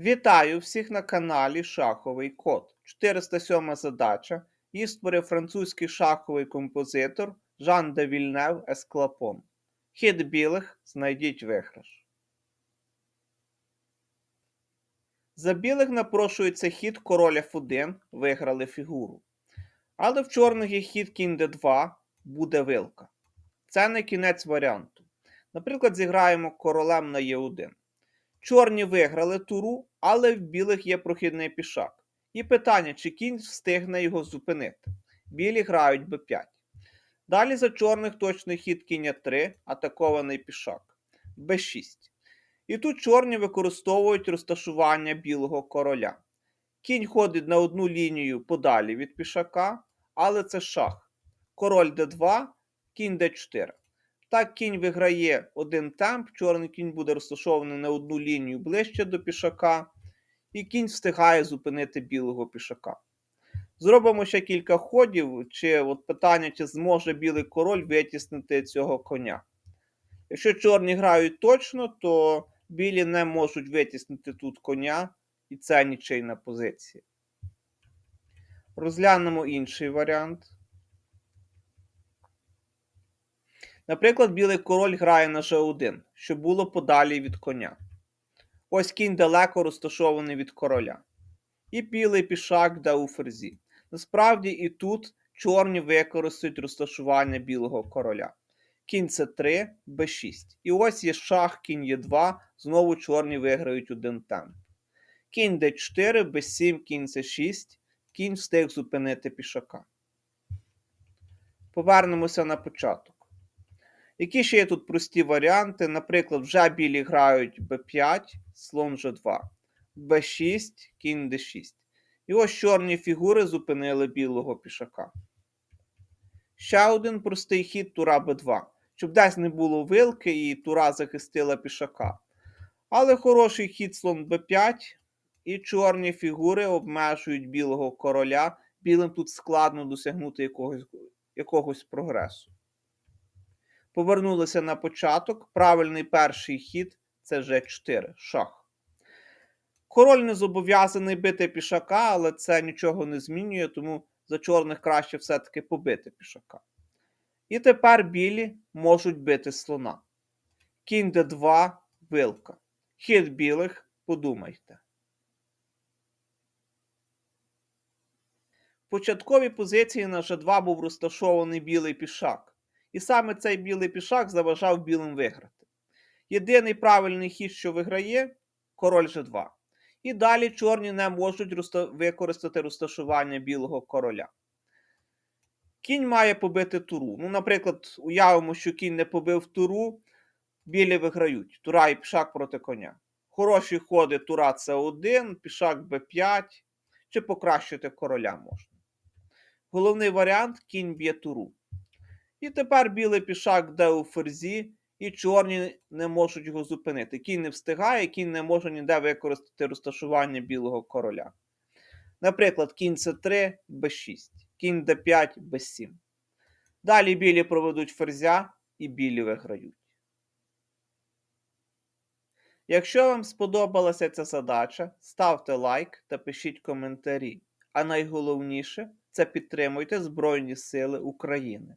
Вітаю всіх на каналі Шаховий Код. 407 задача. Її створив французький шаховий композитор Жан де Вільнев Есклапон. Хід білих знайдіть виграш. За білих напрошується хід король F1, виграли фігуру. Але в чорних є хід кінь d2, буде вилка. Це не кінець варіанту. Наприклад, зіграємо королем на Е1. Чорні виграли туру, але в білих є прохідний пішак. І питання, чи кінь встигне його зупинити. Білі грають b5. Далі за чорних точний хід кінь 3, атакований пішак. b6. І тут чорні використовують розташування білого короля. Кінь ходить на одну лінію подалі від пішака, але це шах. Король d2, кінь d4. Так кінь виграє один темп, чорний кінь буде розташований на одну лінію ближче до пішака, і кінь встигає зупинити білого пішака. Зробимо ще кілька ходів, чи от питання, чи зможе білий король витіснити цього коня. Якщо чорні грають точно, то білі не можуть витіснити тут коня, і це нічийна позиція. Розглянемо інший варіант. Наприклад, білий король грає на G1, щоб було подалі від коня. Ось кінь далеко розташований від короля. І білий пішак де у ферзі. Насправді і тут чорні використають розташування білого короля. Кінь С3, Б6. І ось є шах, кінь Е2, знову чорні виграють один темп. Кінь Д4, Б7, кінь С6, кінь встиг зупинити пішака. Повернемося на початок. Які ще є тут прості варіанти? Наприклад, вже білі грають b5, слон g2, b6, кінь d6. І ось чорні фігури зупинили білого пішака. Ще один простий хід тура b2, щоб десь не було вилки і тура захистила пішака. Але хороший хід слон b5, і чорні фігури обмежують білого короля. Білим тут складно досягнути якогось, якогось прогресу. Повернулися на початок. Правильний перший хід це G4, шах. Король не зобов'язаний бити пішака, але це нічого не змінює, тому за чорних краще все-таки побити пішака. І тепер білі можуть бити слона. Кінь d2, вилка. Хід білих, подумайте. В початковій позиції на G2 був розташований білий пішак. І саме цей білий пішак заважав білим виграти. Єдиний правильний хід, що виграє король G2. І далі чорні не можуть використати розташування білого короля. Кінь має побити туру. Ну, наприклад, уявимо, що кінь не побив туру, білі виграють. Тура і пішак проти коня. Хороші ходи тура С1, пішак Б5, чи покращити короля можна. Головний варіант кінь б'є туру. І тепер білий пішак де у ферзі, і чорні не можуть його зупинити. Кінь не встигає, кінь не може ніде використати розташування білого короля. Наприклад, кінь С3 Б6, кінь Д5 Б7. Далі білі проведуть ферзя і білі виграють. Якщо вам сподобалася ця задача, ставте лайк та пишіть коментарі. А найголовніше це підтримуйте Збройні Сили України.